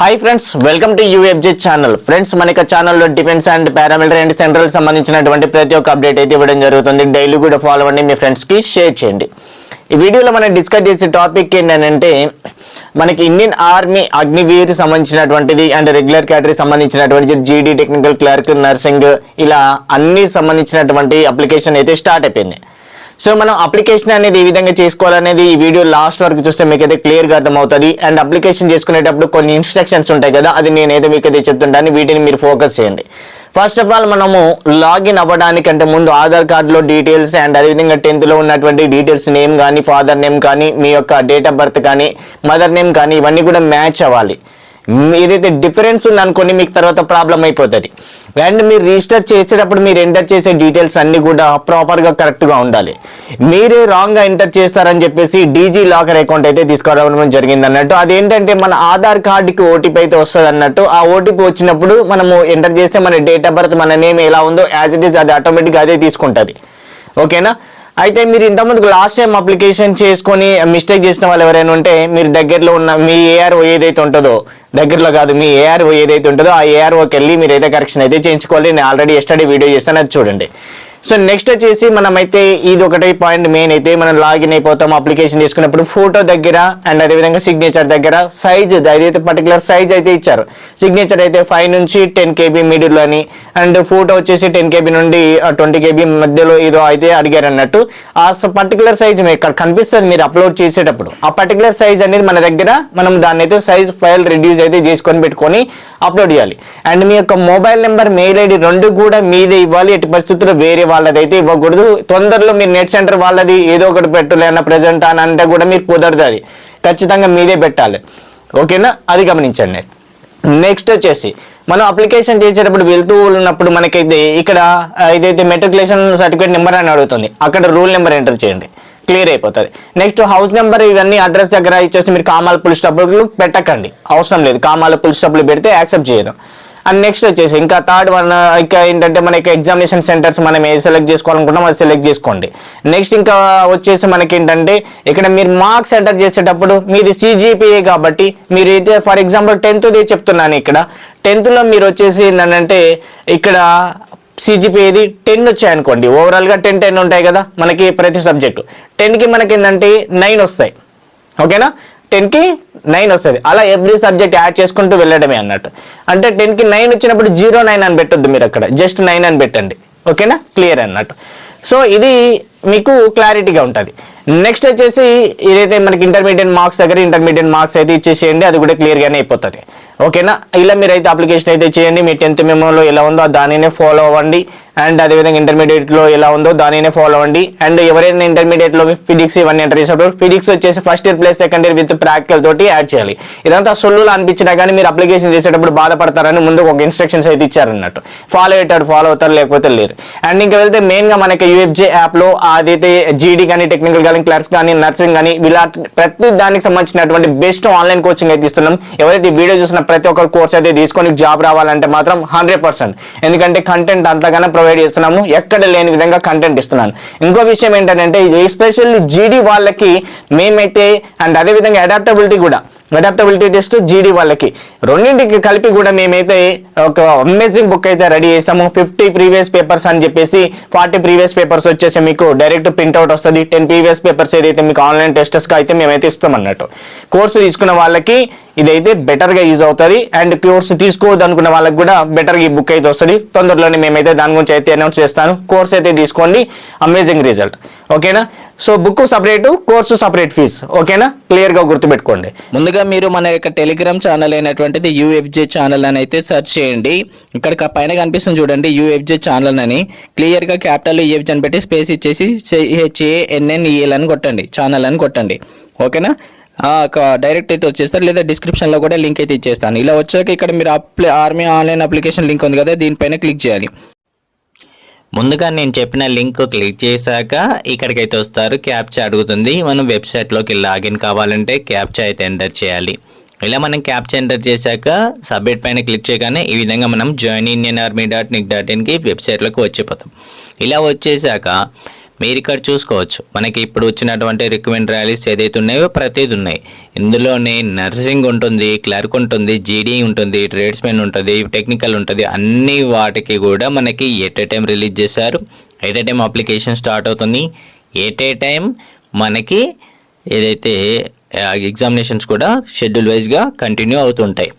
Hi friends welcome to UFJ channel friends మనకి ఛానల్లో defence and paramilitary and central సంబంధించినటువంటి ప్రతి ఒక్క అప్డేట్ అయితే ఇవ్వడం జరుగుతుంది. డైలీ కూడా ఫాలో అవ్వండి మీ ఫ్రెండ్స్కి షేర్ చేయండి. ఈ వీడియోలో మనం డిస్కస్ చేసే టాపిక్ ఏంటంటే మనకి ఇండియన్ ఆర్మీ అగ్నివీర్ సంబంధించినటువంటిది అండ్ రెగ్యులర్ కేటరీ సంబంధించినటువంటి జీడీ టెక్నికల్ క్లర్క్ నర్సింగ్ ఇలా అన్ని సంబంధించినటువంటి అప్లికేషన్ అయితే స్టార్ట్ అయిపోయింది. సో మనం అప్లికేషన్ అనేది ఏ విధంగా చేసుకోవాలనేది ఈ వీడియో లాస్ట్ వరకు చూస్తే మీకు అయితే క్లియర్గా అర్థమవుతుంది. అండ్ అప్లికేషన్ చేసుకునేటప్పుడు కొన్ని ఇన్స్ట్రక్షన్స్ ఉంటాయి కదా అది నేనైతే మీకు అయితే చెప్తుంటాను. వీటిని మీరు ఫోకస్ చేయండి. ఫస్ట్ ఆఫ్ ఆల్ మనము లాగిన్ అవ్వడానికంటే ముందు ఆధార్ కార్డులో డీటెయిల్స్ అండ్ అదేవిధంగా టెన్త్లో ఉన్నటువంటి డీటెయిల్స్ నేమ్ కానీ ఫాదర్ నేమ్ కానీ మీ యొక్క డేట్ ఆఫ్ బర్త్ కానీ మదర్ నేమ్ కానీ ఇవన్నీ కూడా మ్యాచ్ అవ్వాలి. ఏదైతే డిఫరెన్స్ ఉందనుకోండి మీకు తర్వాత ప్రాబ్లం అయిపోతుంది. అండ్ మీరు రిజిస్టర్ చేసేటప్పుడు మీరు ఎంటర్ చేసే డీటెయిల్స్ అన్ని కూడా ప్రాపర్గా కరెక్ట్గా ఉండాలి. మీరే రాంగ్గా ఎంటర్ చేస్తారని చెప్పేసి డీజీ లాకర్ అకౌంట్ అయితే తీసుకురావడం జరిగింది అన్నట్టు. అదేంటంటే మన ఆధార్ కార్డుకి ఓటీపీ అయితే వస్తుంది అన్నట్టు. ఆ ఓటీపీ వచ్చినప్పుడు మనము ఎంటర్ చేస్తే మన డేట్ ఆఫ్ బర్త్ మన నేమ్ ఎలా ఉందో యాజ్ ఇట్ ఈస్ అది ఆటోమేటిక్గా అదే తీసుకుంటుంది. ఓకేనా అయితే మీరు ఇంతకుముందుకు లాస్ట్ టైం అప్లికేషన్ చేసుకొని మిస్టేక్ చేసిన వాళ్ళు ఎవరైనా ఉంటే మీరు దగ్గరలో ఉన్న మీ ఏఆర్ఓ ఏదైతే ఉంటుందో దగ్గరలో కాదు మీ ఏఆర్ఓ ఏదైతే ఉంటుందో ఆ ఏఆర్ఓకి వెళ్ళి మీరు అయితే కరెక్షన్ అయితే చేయించుకోవాలి. నేను ఆల్రెడీ ఎస్టర్డే వీడియో చేస్తాను అది చూడండి. సో నెక్స్ట్ వచ్చేసి మనమైతే ఇది ఒకటే పాయింట్ మెయిన్ అయితే మనం లాగిన్ అయిపోతాం అప్లికేషన్ తీసుకున్నప్పుడు ఫోటో దగ్గర అండ్ అదేవిధంగా సిగ్నేచర్ దగ్గర సైజ్ అదైతే పర్టికులర్ సైజ్ అయితే ఇచ్చారు. సిగ్నేచర్ అయితే ఫైవ్ నుంచి టెన్ కేబీ మిడిల్ అని అండ్ ఫోటో వచ్చేసి టెన్ కేబీ నుండి ట్వంటీ కేబీ మధ్యలో ఏదో అయితే అడిగారు అన్నట్టు. ఆ పర్టికులర్ సైజ్ మీకు ఇక్కడ కనిపిస్తుంది మీరు అప్లోడ్ చేసేటప్పుడు. ఆ పర్టికులర్ సైజ్ అనేది మన దగ్గర మనం దాన్ని అయితే సైజ్ ఫైల్ రిడ్యూస్ అయితే చేసుకొని పెట్టుకొని అప్లోడ్ చేయాలి. అండ్ మీ యొక్క మొబైల్ నెంబర్ మెయిల్ ఐడి రెండు కూడా మీదే ఇవ్వాలి. ఎట్టి పరిస్థితుల్లో వేరే వాళ్ళది అయితే ఇవ్వకూడదు. తొందరలో మీరు నెట్ సెంటర్ వాళ్ళది ఏదో ఒకటి పెట్టలేన ప్రజెంట్ అని అంటే కూడా మీరు కుదరదు అది. ఖచ్చితంగా మీదే పెట్టాలి. ఓకేనా? అది గమనించండి. నెక్స్ట్ వచ్చేసి మనం అప్లికేషన్ చేసేటప్పుడు వెళ్తూ ఉన్నప్పుడు మనకైతే ఇక్కడ ఇదైతే మెట్రికులేషన్ సర్టిఫికేట్ నెంబర్ అని అడుగుతుంది. అక్కడ రూల్ నెంబర్ ఎంటర్ చేయండి. క్లియర్ అయిపోతుంది. నెక్స్ట్ హౌస్ నెంబర్ ఇవన్నీ అడ్రస్ దగ్గర ఇచ్చేసి మీరు కామాల పుల్ స్టాప్లు పెట్టకండి. అవసరం లేదు. కామాల పుల్ స్టాప్లు పెడితే యాక్సెప్ట్ చేయదు. అండ్ నెక్స్ట్ వచ్చేసి ఇంకా థర్డ్ వన్ uh, ఇంకా ఏంటంటే మనకి ఎగ్జామినేషన్ సెంటర్స్ మనం ఏ సెలెక్ట్ చేసుకోవాలనుకుంటాం అది సెలెక్ట్ చేసుకోండి. నెక్స్ట్ ఇంకా వచ్చేసి మనకి ఏంటంటే ఇక్కడ మీరు మార్క్స్ ఎంటర్ చేసేటప్పుడు మీది సిజిపిఏ కాబట్టి మీరు అయితే ఫర్ ఎగ్జాంపుల్ టెన్త్ది చెప్తున్నాను ఇక్కడ. టెన్త్లో మీరు వచ్చేసి ఏంటంటే ఇక్కడ సిజిపిఏది టెన్ వచ్చాయనుకోండి. ఓవరాల్గా టెన్ టెన్ ఉంటాయి కదా మనకి ప్రతి సబ్జెక్టు టెన్కి మనకి ఏంటంటే నైన్ వస్తాయి. ఓకేనా టెన్కి నైన్ వస్తుంది. అలా ఎవ్రీ సబ్జెక్ట్ యాడ్ చేసుకుంటూ వెళ్ళడమే అన్నట్టు. అంటే టెన్కి నైన్ వచ్చినప్పుడు జీరో నైన్ అని పెట్టొద్దు మీరు అక్కడ. జస్ట్ నైన్ అని పెట్టండి. ఓకేనా? క్లియర్ అన్నట్టు. సో ఇది మీకు క్లారిటీగా ఉంటుంది. నెక్స్ట్ వచ్చేసి ఇదైతే మనకి ఇంటర్మీడియట్ మార్క్స్ దగ్గర ఇంటర్మీడియట్ మార్క్స్ అయితే ఇచ్చేసేయండి అది కూడా క్లియర్గానే అయిపోతుంది. ఓకేనా? ఇలా మీరు అయితే అప్లికేషన్ అయితే చేయండి. మీ టెన్త్ మెమోలో ఎలా ఉందో దానినే ఫాలో అవ్వండి. అండ్ అదేవిధంగా ఇంటర్మీడియట్లో ఎలా ఉందో దానినే ఫాలో అవ్వండి. అండ్ ఎవరైనా ఇంటర్మీడియట్లో ఫిజిక్స్ ఇవన్నీ ఎంటర్ చేసినప్పుడు ఫిజిక్స్ వచ్చేసి first year plus second year with practical తోటి యాడ్ చేయాలి. ఇదంతా సొల్లులు అనిపించినా కానీ మీరు అప్లికేషన్ చేసేటప్పుడు బాధపడతారని ముందు ఒక ఇన్స్ట్రక్షన్స్ అయితే ఇచ్చారన్నట్టు. ఫాలో అయ్యేటాడు ఫాలో అవుతారు లేకపోతే లేరు. అండ్ ఇంకా వెళ్తే మెయిన్గా మనకి యూఎఫ్జే యాప్లో అదైతే జీడీ కానీ టెక్నికల్ కానీ క్లర్క్స్ కానీ నర్సింగ్ కానీ ఇలా ప్రతి దానికి సంబంధించినటువంటి బెస్ట్ ఆన్లైన్ కోచింగ్ అయితే ఇస్తున్నాం. ఎవరైతే వీడియో చూసిన ప్రతి ఒక్కరు కోర్స్ అయితే తీసుకొని జాబ్ రావాలంటే మాత్రం హండ్రెడ్ పర్సెంట్ ఎందుకంటే కంటెంట్ అంతగానో ప్రొవైడ్ చేస్తున్నాము. ఎక్కడ లేని విధంగా కంటెంట్ ఇస్తున్నాను. ఇంకో విషయం ఏంటంటే ఎస్పెషల్లీ జీడీ వాళ్ళకి మేమైతే అండ్ అదేవిధంగా అడాప్టబిలిటీ కూడా. అడాప్టబిలిటీ టెస్ట్ జీడీ వాళ్ళకి. రెండింటికి కలిపి కూడా మేమైతే ఒక అమేజింగ్ బుక్ అయితే రెడీ చేసాము. ఫిఫ్టీ ప్రీవియస్ పేపర్స్ అని చెప్పేసి ఫార్టీ ప్రీవియస్ పేపర్స్ వచ్చేసి మీకు డైరెక్ట్ ప్రింట్అవుట్ వస్తుంది. టెన్ ప్రీవియస్ పేపర్స్ ఏదైతే మీకు ఆన్లైన్ టెస్టెస్కి అయితే మేమైతే ఇస్తాం అన్నట్టు కోర్సు తీసుకున్న వాళ్ళకి ఇదైతే బెటర్గా యూజ్ అవుతుంది. అండ్ కోర్సు తీసుకోవద్దు అనుకున్న వాళ్ళకి కూడా బెటర్గా ఈ బుక్ అయితే వస్తుంది. తొందరలోనే మేమైతే దాని గురించి అయితే అనౌన్స్ చేస్తాను. కోర్స్ అయితే తీసుకోండి. అమేజింగ్ రిజల్ట్ ఓకేనా so book separate course separate fees ఓకేనా క్లియర్గా గుర్తుపెట్టుకోండి. ముందుగా మీరు మన యొక్క టెలిగ్రామ్ ఛానల్ అయినటువంటిది యూఎఫ్జే ఛానల్ అని అయితే సెర్చ్ చేయండి. ఇక్కడ పైన కనిపిస్తుంది చూడండి యూఎఫ్జే ఛానల్ అని. క్లియర్గా క్యాపిటల్ యూఎఫ్జే అని పెట్టి స్పేస్ ఇచ్చేసి హెచ్ఏఎన్ఎన్ఈఎల్ అని కొట్టండి. ఛానల్ అని కొట్టండి. ఓకేనా ఒక డైరెక్ట్ అయితే వచ్చేస్తారు. లేదా డిస్క్రిప్షన్లో కూడా లింక్ అయితే ఇచ్చేస్తాను. ఇలా వచ్చాక ఇక్కడ మీరు apply army online application link ఉంది కదా దీనిపైన క్లిక్ చేయాలి. ముందుగా నేను చెప్పిన లింక్ క్లిక్ చేశాక ఇక్కడికైతే వస్తారు. క్యాప్చా అడుగుతుంది. మనం వెబ్సైట్లోకి లాగిన్ కావాలంటే క్యాప్చా అయితే ఎంటర్ చేయాలి. ఇలా మనం క్యాప్చా ఎంటర్ చేశాక సబ్మిట్ పైన క్లిక్ చేయగానే ఈ విధంగా మనం join Indian army dot nic dot ఇన్కి వెబ్సైట్లోకి వచ్చిపోతాం. ఇలా వచ్చేసాక మీరు ఇక్కడ చూసుకోవచ్చు. మనకి ఇప్పుడు వచ్చినటువంటి రికమెండ్ ర్యాలీస్ ఏదైతే ఉన్నాయో ప్రతిది ఉన్నాయి. ఇందులోనే నర్సింగ్ ఉంటుంది క్లర్క్ ఉంటుంది జీడీ ఉంటుంది ట్రేడ్స్మెన్ ఉంటుంది టెక్నికల్ ఉంటుంది. అన్ని వాటికి కూడా మనకి ఎట్ ఏ టైం రిలీజ్ చేశారు. At a time application start అవుతుంది. ఎట్ ఏ టైం మనకి ఏదైతే ఎగ్జామినేషన్స్ కూడా షెడ్యూల్ వైజ్గా కంటిన్యూ అవుతుంటాయి.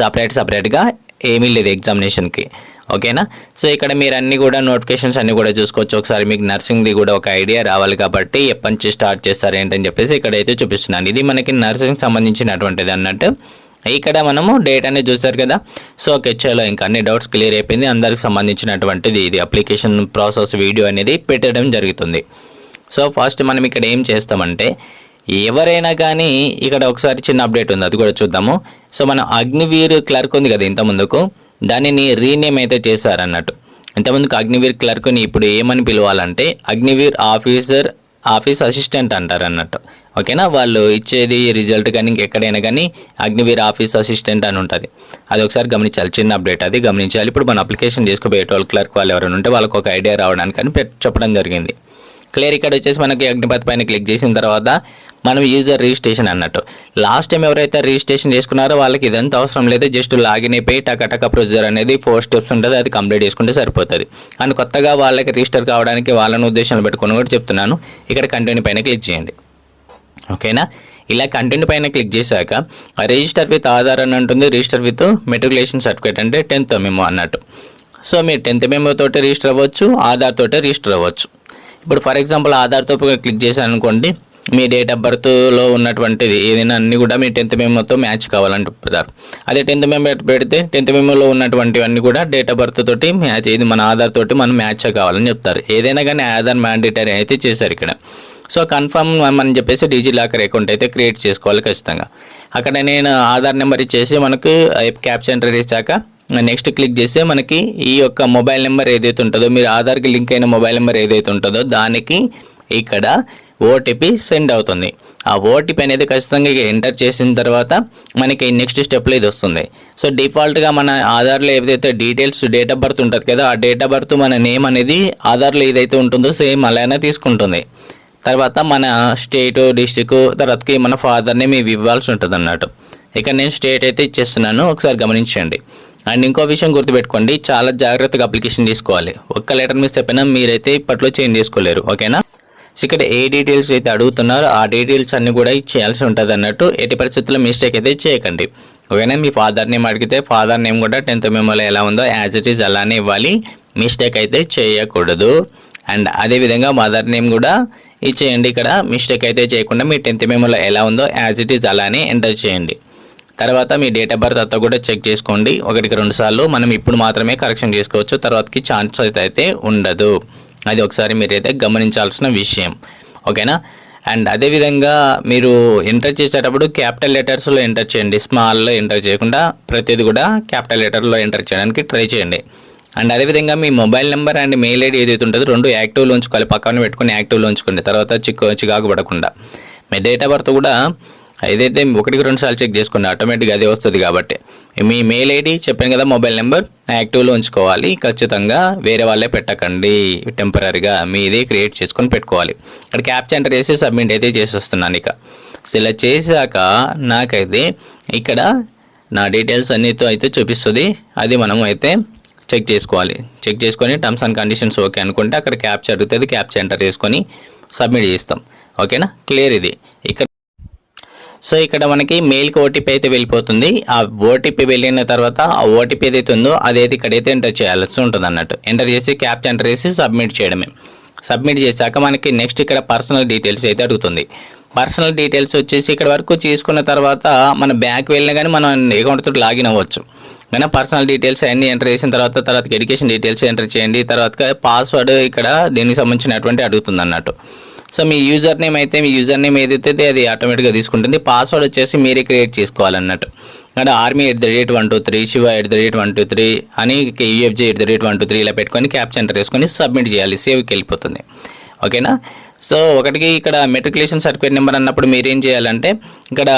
సపరేట్ సపరేట్గా ఏమీ లేదు ఎగ్జామినేషన్కి ఓకేనా? సో ఇక్కడ మీరు అన్ని కూడా నోటిఫికేషన్స్ అన్ని కూడా చూసుకోవచ్చు. ఒకసారి మీకు నర్సింగ్ది కూడా ఒక ఐడియా రావాలి కాబట్టి ఎప్పటి నుంచి స్టార్ట్ చేస్తారు ఏంటని చెప్పేసి ఇక్కడైతే చూపిస్తున్నాను. ఇది మనకి నర్సింగ్ సంబంధించినటువంటిది అన్నట్టు. ఇక్కడ మనము డేట్ అనేది చూసారు కదా. సో ఓకే చలో ఇంకా అన్ని డౌట్స్ క్లియర్ అయిపోయింది. అందరికి సంబంధించినటువంటిది ఇది అప్లికేషన్ ప్రాసెస్ వీడియో అనేది పెట్టడం జరుగుతుంది. సో ఫస్ట్ మనం ఇక్కడ ఏం చేస్తామంటే ఎవరైనా కానీ ఇక్కడ ఒకసారి చిన్న అప్డేట్ ఉంది అది కూడా చూద్దాము. సో మన అగ్నివీర్ క్లర్క్ ఉంది కదా ఇంత ముందుకు దానిని రీనేమ్ అయితే చేశారన్నట్టు. ఇంతకుముందుకు అగ్నివీర్ క్లర్క్ని ఇప్పుడు ఏమని పిలవాలంటే అగ్నివీర్ ఆఫీసర్ ఆఫీస్ అసిస్టెంట్ అంటారు అన్నట్టు ఓకేనా? వాళ్ళు ఇచ్చేది రిజల్ట్ కానీ ఇంకెక్కడైనా కానీ అగ్నివీర్ ఆఫీస్ అసిస్టెంట్ అని ఉంటుంది. అది ఒకసారి గమనించాలి. చిన్న అప్డేట్ అది. గమనించాలి. ఇప్పుడు మన అప్లికేషన్ చేసుకోబోయేటోళ్ళు క్లర్క్ వాళ్ళు ఎవరైనా ఉంటే వాళ్ళకి ఒక ఐడియా రావడానికి అని చెప్పడం జరిగింది. క్లియర్ ఇక్కడ వచ్చేసి మనకి అగ్నిపథ్ పైన క్లిక్ చేసిన తర్వాత మనం యూజర్ రిజిస్ట్రేషన్ అన్నట్టు. లాస్ట్ టైం ఎవరైతే రిజిస్ట్రేషన్ చేసుకున్నారో వాళ్ళకి ఇదంతా అవసరం లేదు. జస్ట్ లాగిన్ అయిపోయి టకటక ప్రొసీజర్ అనేది ఫోర్ స్టెప్స్ ఉంటుంది. అది కంప్లీట్ చేసుకుంటే సరిపోతుంది. అండ్ కొత్తగా వాళ్ళకి రిజిస్టర్ కావడానికి వాళ్ళని ఉద్దేశాలు పెట్టుకుని కూడా చెప్తున్నాను. ఇక్కడ కంటెంట్ పైన క్లిక్ చేయండి. ఓకేనా ఇలా కంటెంట్ పైన క్లిక్ చేశాక రిజిస్టర్ విత్ ఆధార్ అని ఉంటుంది రిజిస్టర్ విత్ మెట్రికులేషన్ సర్టిఫికేట్ అంటే టెన్త్ మెమో అన్నట్టు. సో మీరు టెన్త్ మెమో తోటి రిజిస్టర్ అవ్వచ్చు ఆధార్ తోటి రిజిస్టర్ అవ్వచ్చు. ఇప్పుడు ఫర్ ఎగ్జాంపుల్ ఆధార్తో క్లిక్ చేశాను అనుకోండి మీ డేట్ ఆఫ్ బర్త్లో ఉన్నటువంటిది. ఏదైనా అన్నీ కూడా మీ టెన్త్ మెమోతో మ్యాచ్ కావాలని చెప్తారు అదే టెన్త్ మెమో పెడితే టెన్త్ మెమోలో ఉన్నటువంటివన్నీ కూడా డేట్ ఆఫ్ బర్త్ తోటి మ్యాచ్ ఇది మన ఆధార్ తోటి మనం మ్యాచ్ కావాలని చెప్తారు. ఏదైనా కానీ ఆధార్ మ్యాండేటరీ అయితే చేశారు ఇక్కడ. సో కన్ఫర్మ్ అని చెప్పేసి డీజీ లాకర్ అకౌంట్ అయితే క్రియేట్ చేసుకోవాలి ఖచ్చితంగా. అక్కడ నేను ఆధార్ నెంబర్ ఇచ్చేసి మనకు క్యాప్చర్ ఎంటర్ చేశాక నెక్స్ట్ క్లిక్ చేస్తే మనకి ఈ యొక్క మొబైల్ నెంబర్ ఏదైతే ఉంటుందో మీరు ఆధార్కి లింక్ అయిన మొబైల్ నెంబర్ ఏదైతే ఉంటుందో దానికి ఇక్కడ ఓటీపీ సెండ్ అవుతుంది. ఆ ఓటీపీ అనేది ఖచ్చితంగా ఇక ఎంటర్ చేసిన తర్వాత మనకి నెక్స్ట్ స్టెప్లో ఇది వస్తుంది. సో డిఫాల్ట్గా మన ఆధార్లో ఏదైతే డీటెయిల్స్ డేట్ ఆఫ్ బర్త్ ఉంటుంది కదా ఆ డేట్ ఆఫ్ బర్త్ మన నేమ్ అనేది ఆధార్లో ఏదైతే ఉంటుందో సేమ్ అలానే తీసుకుంటుంది. తర్వాత మన స్టేటు డిస్టిక్ తర్వాతకి మన ఫాదర్ నేమ్ ఇవి ఇవ్వాల్సి ఉంటుంది అన్నట్టు. ఇక్కడ నేను స్టేట్ అయితే ఇచ్చేస్తున్నాను ఒకసారి గమనించండి. అండ్ ఇంకో విషయం గుర్తుపెట్టుకోండి చాలా జాగ్రత్తగా అప్లికేషన్ తీసుకోవాలి. ఒక్క లెటర్ మిస్ చెప్పినా మీరైతే ఇప్పట్లో చేంజ్ చేసుకోలేరు ఓకేనా? సో ఇక్కడ ఏ డీటెయిల్స్ అయితే అడుగుతున్నారో ఆ డీటెయిల్స్ అన్ని కూడా ఇచ్చేయాల్సి ఉంటుంది అన్నట్టు ఎట్టి పరిస్థితుల్లో మిస్టేక్ అయితే చేయకండి. ఓకేనా? మీ ఫాదర్ నేమ్ అడిగితే ఫాదర్ నేమ్ కూడా టెన్త్ మెమోలో ఎలా ఉందో యాజ్ ఇట్ ఈజ్ అలానే ఇవ్వాలి. మిస్టేక్ అయితే చేయకూడదు. అండ్ అదేవిధంగా మదర్ నేమ్ కూడా ఇచ్చేయండి ఇక్కడ. మిస్టేక్ అయితే చేయకుండా మీ టెన్త్ మెమోలో ఎలా ఉందో యాజ్ ఇట్ ఈజ్ అలానే ఎంటర్ చేయండి. తర్వాత మీ డేట్ ఆఫ్ బర్త్ అంతా కూడా చెక్ చేసుకోండి. ఒకటికి రెండు సార్లు మనం ఇప్పుడు మాత్రమే కరెక్షన్ చేసుకోవచ్చు. తర్వాతకి ఛాన్స్ అయితే ఉండదు. అది ఒకసారి మీరైతే గమనించాల్సిన విషయం. ఓకేనా? అండ్ అదేవిధంగా మీరు ఎంటర్ చేసేటప్పుడు క్యాపిటల్ లెటర్స్లో ఎంటర్ చేయండి. స్మాల్లో ఎంటర్ చేయకుండా ప్రతిదీ కూడా క్యాపిటల్ లెటర్లో ఎంటర్ చేయడానికి ట్రై చేయండి. అండ్ అదేవిధంగా మీ mobile number and mail ID ఏదైతే ఉంటుందో రెండు యాక్టివ్లో ఉంచుకోవాలి పక్కన పెట్టుకుని యాక్టివ్లో ఉంచుకోండి తర్వాత చిక్కు చికాకు పడకుండా. మీ డేట్ ఆఫ్ బర్త్ కూడా ఏదైతే ఒకటికి రెండు సార్లు చెక్ చేసుకోండి ఆటోమేటిక్గా అదే వస్తుంది కాబట్టి. మీ మెయిల్ ఐడి చెప్పాను కదా మొబైల్ నెంబర్ యాక్టివ్లో ఉంచుకోవాలి. ఖచ్చితంగా వేరే వాళ్ళే పెట్టకండి. టెంపరీగా మీదే క్రియేట్ చేసుకొని పెట్టుకోవాలి. ఇక్కడ క్యాప్చర్ ఎంటర్ చేసి సబ్మిట్ అయితే చేసేస్తున్నాను ఇక. సెలెక్ట్ చేశాక నాకైతే ఇక్కడ నా డీటెయిల్స్ అన్నితో అయితే చూపిస్తుంది. అది మనం అయితే చెక్ చేసుకోవాలి. చెక్ చేసుకొని టర్మ్స్ అండ్ కండిషన్స్ ఓకే అనుకుంటే అక్కడ క్యాప్చర్ అడుగుతుంది. క్యాప్చర్ ఎంటర్ చేసుకొని సబ్మిట్ చేస్తాం. ఓకేనా? క్లియర్ ఇది. ఇక్కడ సో ఇక్కడ మనకి మెయిల్కి ఓటీపీ అయితే వెళ్ళిపోతుంది. ఆ ఓటీపీ వెళ్ళిన తర్వాత ఆ ఓటీపీ ఏదైతే ఉందో అదైతే ఇక్కడైతే ఎంటర్ చేయాల్సి ఉంటుంది అన్నట్టు. ఎంటర్ చేసి క్యాప్చర్ ఎంటర్ చేసి సబ్మిట్ చేయడమే. సబ్మిట్ చేశాక మనకి నెక్స్ట్ ఇక్కడ పర్సనల్ డీటెయిల్స్ అయితే అడుగుతుంది. పర్సనల్ డీటెయిల్స్ వచ్చేసి ఇక్కడ వరకు చేసుకున్న తర్వాత మన బ్యాంక్ వెళ్ళినా కానీ మనం అకౌంట్తో లాగిన్ అవ్వచ్చు. కానీ పర్సనల్ డీటెయిల్స్ అన్ని ఎంటర్ చేసిన తర్వాత తర్వాత ఎడ్యుకేషన్ డీటెయిల్స్ ఎంటర్ చేయండి తర్వాత పాస్వర్డ్ ఇక్కడ దీనికి సంబంధించినటువంటి అడుగుతుంది అన్నట్టు. సో మీ యూజర్ నేమ్ అయితే మీ యూజర్ నేమ్ ఏదైతే అది ఆటోమేటిక్గా తీసుకుంటుంది. పాస్వర్డ్ వచ్చేసి మీరే క్రియేట్ చేసుకోవాలన్నట్టు. అంటే army at the rate one two three Shiva at the rate one two three అని UFG at the rate one two three ఇలా పెట్టుకొని క్యాప్చర్ ఎంటర్ చేసుకొని సబ్మిట్ చేయాలి. సేవ్కి వెళ్ళిపోతుంది. ఓకేనా సో ఒకటికి ఇక్కడ మెట్రికులేషన్ సర్టిఫికేట్ నెంబర్ అన్నప్పుడు మీరు ఏం చేయాలంటే ఇక్కడ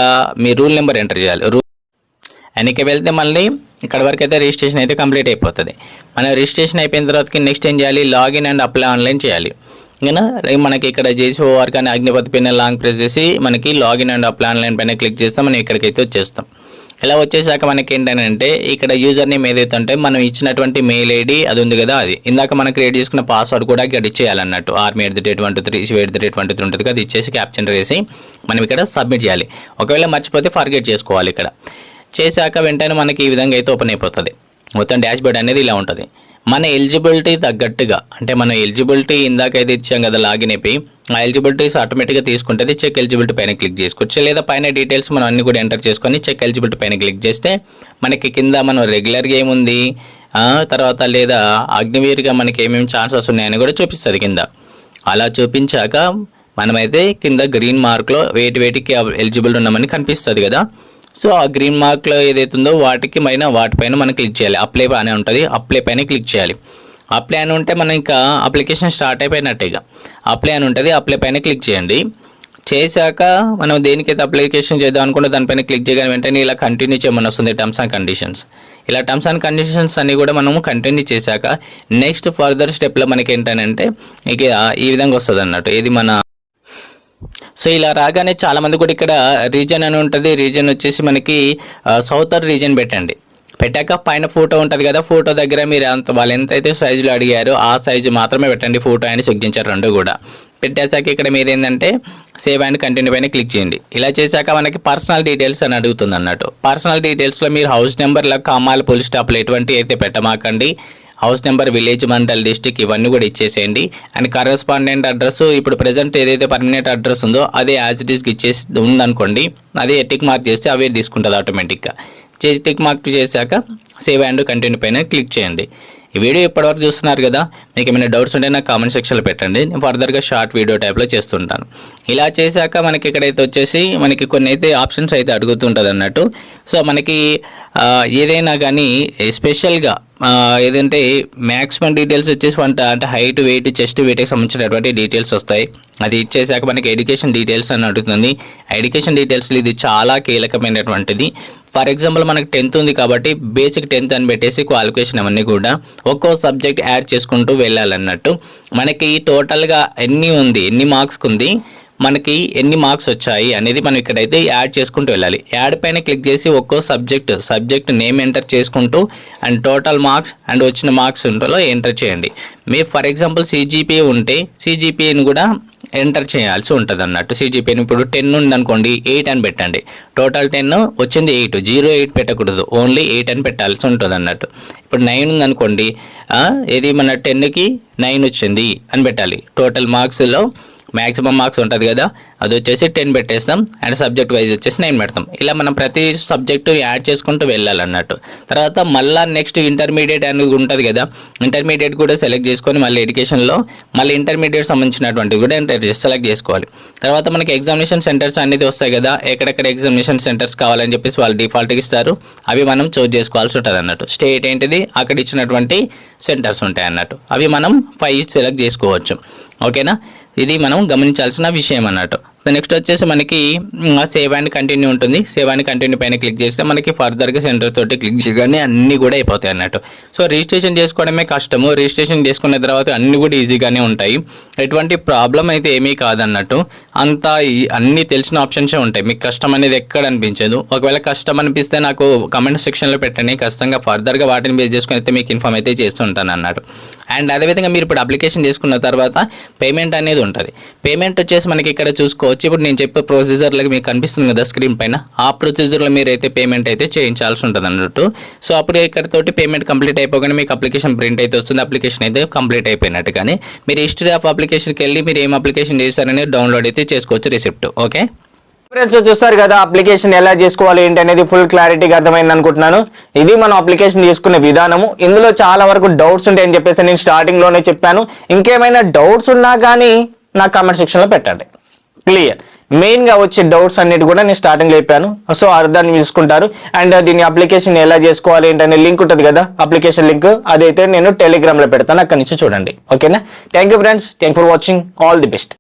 మీ రూల్ నెంబర్ ఎంటర్ చేయాలి. రూల్ వెనక్కి వెళ్తే మళ్ళీ ఇక్కడ వరకు అయితే రిజిస్ట్రేషన్ అయితే కంప్లీట్ అయిపోతుంది. మన రిజిస్ట్రేషన్ అయిపోయిన తర్వాతకి నెక్స్ట్ ఏం చేయాలి? లాగిన్ అండ్ అప్లై ఆన్లైన్ చేయాలి. ఇంకా మనకి ఇక్కడ చేసి వర్క్ అని అగ్నిపతి పైన లాంగ్ ప్రెస్ చేసి మనకి లాగిన్ అండ్ ప్లాన్ లైన్ పైన క్లిక్ చేస్తాం మనం ఇక్కడికైతే వచ్చేస్తాం. ఇలా వచ్చేసాక మనకి ఏంటంటే ఇక్కడ యూజర్ నేమ్ ఏదైతే ఉంటే మనం ఇచ్చినటువంటి మెయిల్ ఐడి అది ఉంది కదా అది. ఇందాక మనం క్రియేట్ చేసుకున్న పాస్వర్డ్ కూడా ఇక్కడ ఇచ్చేయాలన్నట్టు army at the rate one two three at the rate one two three ఉంటుంది కదా అది ఇచ్చేసి క్యాప్చర్ వేసి మనం ఇక్కడ సబ్మిట్ చేయాలి. ఒకవేళ మర్చిపోతే ఫర్గెట్ చేసుకోవాలి ఇక్కడ. చేశాక వెంటనే మనకి ఈ విధంగా అయితే ఓపెన్ అయిపోతుంది. మొత్తం డాష్ బోర్డ్ అనేది ఇలా ఉంటుంది. మన ఎలిజిబిలిటీ తగ్గట్టుగా అంటే మన ఎలిజిబిలిటీ ఇందాకైతే ఇచ్చాం కదా లాగిన్ అయిపోయి ఆ ఎలిజిబిలిటీస్ ఆటోమేటిక్గా తీసుకుంటుంది చెక్ ఎలిజిబిలిటీ పైన క్లిక్ చేసుకోవచ్చు. లేదా పైన డీటెయిల్స్ మనం అన్ని కూడా ఎంటర్ చేసుకొని చెక్ ఎలిజిబిలిటీ పైన క్లిక్ చేస్తే మనకి కింద మనం రెగ్యులర్గా ఏముంది తర్వాత లేదా అగ్నివీర్గా మనకి ఏమేమి ఛాన్సెస్ ఉన్నాయని కూడా చూపిస్తుంది కింద. అలా చూపించాక మనమైతే కింద గ్రీన్ మార్క్లో వేటి వేటికి ఎలిజిబుల్ ఉన్నామని కనిపిస్తుంది కదా. సో ఆ గ్రీన్ మార్క్లో ఏదైతే ఉందో వాటికి పైన వాటిపైన మనం క్లిక్ చేయాలి. అప్లై అని ఉంటుంది అప్లై పైన క్లిక్ చేయాలి. అప్లై అని ఉంటే మనం ఇంకా అప్లికేషన్ స్టార్ట్ అయిపోయినట్టే ఇక. అప్లై అని ఉంటుంది అప్లై పైన క్లిక్ చేయండి. చేశాక మనం దేనికైతే అప్లికేషన్ చేద్దాం అనుకుంటే దానిపైన క్లిక్ చేయగానే వెంటనే ఇలా కంటిన్యూ చేయమని వస్తుంది టర్మ్స్ అండ్ కండిషన్స్ ఇలా టర్మ్స్ అండ్ కండిషన్స్ అన్ని కూడా మనము కంటిన్యూ చేశాక నెక్స్ట్ ఫర్దర్ స్టెప్లో మనకి ఏంటంటే ఇక ఈ విధంగా వస్తుంది అన్నట్టు ఇది మన సో ఇలా రాగానే చాలామంది కూడా ఇక్కడ రీజన్ అని ఉంటుంది. రీజన్ వచ్చేసి మనకి సౌతర్ రీజన్ పెట్టండి. పెట్టాక పైన ఫోటో ఉంటుంది కదా ఫోటో దగ్గర మీరు అంత వాళ్ళు ఎంతైతే సైజులో అడిగారో ఆ సైజు మాత్రమే పెట్టండి. ఫోటో అని సిగ్నేచర్ రెండు కూడా. పెట్టేశాక ఇక్కడ మీరు ఏంటంటే సేవ్ అండ్ కంటిన్యూ పైన క్లిక్ చేయండి. ఇలా చేశాక మనకి పర్సనల్ డీటెయిల్స్ అని అడుగుతుంది అన్నట్టు. పర్సనల్ డీటెయిల్స్లో మీరు హౌస్ నెంబర్లో కామాల పోలీస్ స్టాప్లు ఎటువంటి అయితే పెట్టమాకండి. House number village mandal district ఇవన్నీ కూడా ఇచ్చేసేయండి. అండ్ కరెస్పాండెంట్ అడ్రస్ ఇప్పుడు ప్రజెంట్ ఏదైతే పర్మనెంట్ అడ్రస్ ఉందో అదే యాజ్ ఇట్ ఈస్కి ఇచ్చేసి ఉందనుకోండి అదే టిక్ మార్క్ చేస్తే అవే తీసుకుంటుంది ఆటోమేటిక్గా చేసి టిక్ మార్క్ చేశాక సేవ్ అండ్ కంటిన్యూ పైన క్లిక్ చేయండి. ఈ వీడియో ఇప్పటివరకు చూస్తున్నారు కదా మీకు ఏమైనా డౌట్స్ ఉంటే నాకు కామెంట్ సెక్షన్లో పెట్టండి. నేను ఫర్దర్గా షార్ట్ వీడియో టైప్లో చేస్తుంటాను. ఇలా చేశాక మనకి ఇక్కడైతే వచ్చేసి మనకి కొన్ని అయితే ఆప్షన్స్ అయితే అడుగుతుంటుంది అన్నట్టు సో మనకి ఏదైనా కానీ స్పెషల్గా ఏదంటే మ్యాక్సిమం డీటెయిల్స్ వచ్చేసి వంట అంటే హైట్ వెయిట్ చెస్ట్ వెయిట్కి సంబంధించినటువంటి డీటెయిల్స్ వస్తాయి. అది ఇచ్చేసాక మనకి ఎడ్యుకేషన్ డీటెయిల్స్ అని అడుగుతుంది. ఎడ్యుకేషన్ డీటెయిల్స్ ఇది చాలా కీలకమైనటువంటిది. ఫర్ ఎగ్జాంపుల్ మనకి టెన్త్ ఉంది కాబట్టి బేసిక్ టెన్త్ అని పెట్టేసి క్వాలిఫికేషన్ అవన్నీ కూడా ఒక్కో సబ్జెక్ట్ యాడ్ చేసుకుంటూ వెళ్ళాలన్నట్టు. మనకి టోటల్గా ఎన్ని ఉంది ఎన్ని మార్క్స్కి ఉంది? మనకి ఎన్ని మార్క్స్ వచ్చాయి అనేది మనం ఇక్కడైతే యాడ్ చేసుకుంటూ వెళ్ళాలి. యాడ్ పైన క్లిక్ చేసి ఒక్కో సబ్జెక్ట్ సబ్జెక్ట్ నేమ్ ఎంటర్ చేసుకుంటూ అండ్ టోటల్ మార్క్స్ అండ్ వచ్చిన మార్క్స్ ఉంటలో ఎంటర్ చేయండి. మీ ఫర్ ఎగ్జాంపుల్ సిజిపిఏ ఉంటే సిజిపిఏని కూడా ఎంటర్ చేయాల్సి ఉంటుంది అన్నట్టు సిజిపిని ఇప్పుడు టెన్ ఉంది అనుకోండి ఎయిట్ అని పెట్టండి. టోటల్ టెన్ వచ్చింది ఎయిట్ జీరో ఎయిట్ పెట్టకూడదు. ఓన్లీ ఎయిట్ అని పెట్టాల్సి ఉంటుంది అన్నట్టు ఇప్పుడు నైన్ ఉంది అనుకోండి ఇది మన టెన్కి నైన్ వచ్చింది అని పెట్టాలి. టోటల్ మార్క్స్లో మ్యాక్సిమం మార్క్స్ ఉంటుంది కదా అది వచ్చేసి టెన్ పెట్టేస్తాం. అండ్ సబ్జెక్ట్ వైజ్ వచ్చేసి నైన్ పెడతాం. ఇలా మనం ప్రతి సబ్జెక్టు యాడ్ చేసుకుంటూ వెళ్ళాలన్నట్టు. తర్వాత మళ్ళీ నెక్స్ట్ ఇంటర్మీడియట్ అనేది ఉంటుంది కదా ఇంటర్మీడియట్ కూడా సెలెక్ట్ చేసుకొని మళ్ళీ ఎడ్యుకేషన్లో మళ్ళీ ఇంటర్మీడియట్ సంబంధించినటువంటివి కూడా సెలెక్ట్ చేసుకోవాలి. తర్వాత మనకి ఎగ్జామినేషన్ సెంటర్స్ అనేది వస్తాయి కదా ఎక్కడెక్కడ ఎగ్జామినేషన్ సెంటర్స్ కావాలని చెప్పేసి వాళ్ళు డిఫాల్ట్గా ఇస్తారు. అవి మనం చూజ్ చేసుకోవాల్సి ఉంటుంది అన్నట్టు. స్టేట్ ఏంటిది అక్కడ ఇచ్చినటువంటి సెంటర్స్ ఉంటాయి అన్నట్టు. అవి మనం ఫైవ్ సెలెక్ట్ చేసుకోవచ్చు. ఓకేనా ఇది మనం గమనించాల్సిన విషయం అన్నట్టు. నెక్స్ట్ వచ్చేసి మనకి సేవ్ అండ్ కంటిన్యూ ఉంటుంది. సేవ్ అండ్ కంటిన్యూ పైన క్లిక్ చేస్తే మనకి ఫర్దర్గా సెంటర్ తోటి క్లిక్ చేయగానే అన్నీ కూడా అయిపోతాయి అన్నట్టు. సో రిజిస్ట్రేషన్ చేసుకోవడమే కష్టము. రిజిస్ట్రేషన్ చేసుకున్న తర్వాత అన్నీ కూడా ఈజీగానే ఉంటాయి. ఎటువంటి ప్రాబ్లం అయితే ఏమీ కాదన్నట్టు. అంతా అన్నీ తెలిసిన ఆప్షన్సే ఉంటాయి. మీకు కష్టం అనేది ఎక్కడ అనిపించదు. ఒకవేళ కష్టం అనిపిస్తే నాకు కమెంట్ సెక్షన్లో పెట్టండి. ఖచ్చితంగా ఫర్దర్గా వాటిని బేస్ చేసుకుని అయితే మీకు ఇన్ఫామ్ అయితే చేస్తుంటాను అన్నట్టు. అండ్ అదేవిధంగా మీరు ఇప్పుడు అప్లికేషన్ చేసుకున్న తర్వాత పేమెంట్ అనేది ఉంటుంది. పేమెంట్ వచ్చేసి మనకి ఇక్కడ చూసుకోవచ్చు. వచ్చి ఇప్పుడు నేను చెప్పే ప్రొసీజర్లకు మీకు కనిపిస్తుంది కదా స్క్రీన్ పైన. ఆ ప్రొసీజర్లో మీరు అయితే పేమెంట్ అయితే చేయించాల్సి ఉంటుంది అన్నట్టు. సో అప్పుడు ఇక్కడ తోటి పేమెంట్ కంప్లీట్ అయిపోగానే మీకు అప్లికేషన్ ప్రింట్ అయితే వస్తుంది. అప్లికేషన్ అయితే కంప్లీట్ అయిపోయినట్టు కానీ. మీరు హిస్టరీ ఆఫ్ అప్లికేషన్కి వెళ్ళి మీరు ఏం అప్లికేషన్ చేశారనేది డౌన్లోడ్ అయితే చేసుకోవచ్చు రిసిప్ట్ ఓకే? ఫ్రెండ్స్ చూస్తారు కదా అప్లికేషన్ ఎలా చేసుకోవాలి ఏంటి అనేది ఫుల్ క్లారిటీగా అర్థమైంది అనుకుంటున్నాను. ఇది మనం అప్లికేషన్ చేసుకునే విధానము. ఇందులో చాలా వరకు డౌట్స్ ఉంటాయని చెప్పేసి నేను స్టార్టింగ్లోనే చెప్పాను. ఇంకేమైనా డౌట్స్ ఉన్నా కానీ నా కామెంట్ సెక్షన్లో పెట్టండి. క్లియర్. మెయిన్గా వచ్చే డౌట్స్ అన్నిటి కూడా నేను స్టార్టింగ్ చెప్పాను. సో అర్థాన్ని తీసుకుంటారు అండ్ దీని అప్లికేషన్ ఎలా చేసుకోవాలి ఏంటనే లింక్ ఉంటుంది కదా? అప్లికేషన్ లింక్ అదైతే నేను టెలిగ్రామ్లో పెడతాను. అక్కడి నుంచి చూడండి. ఓకేనా thank you friends thank for watching all the best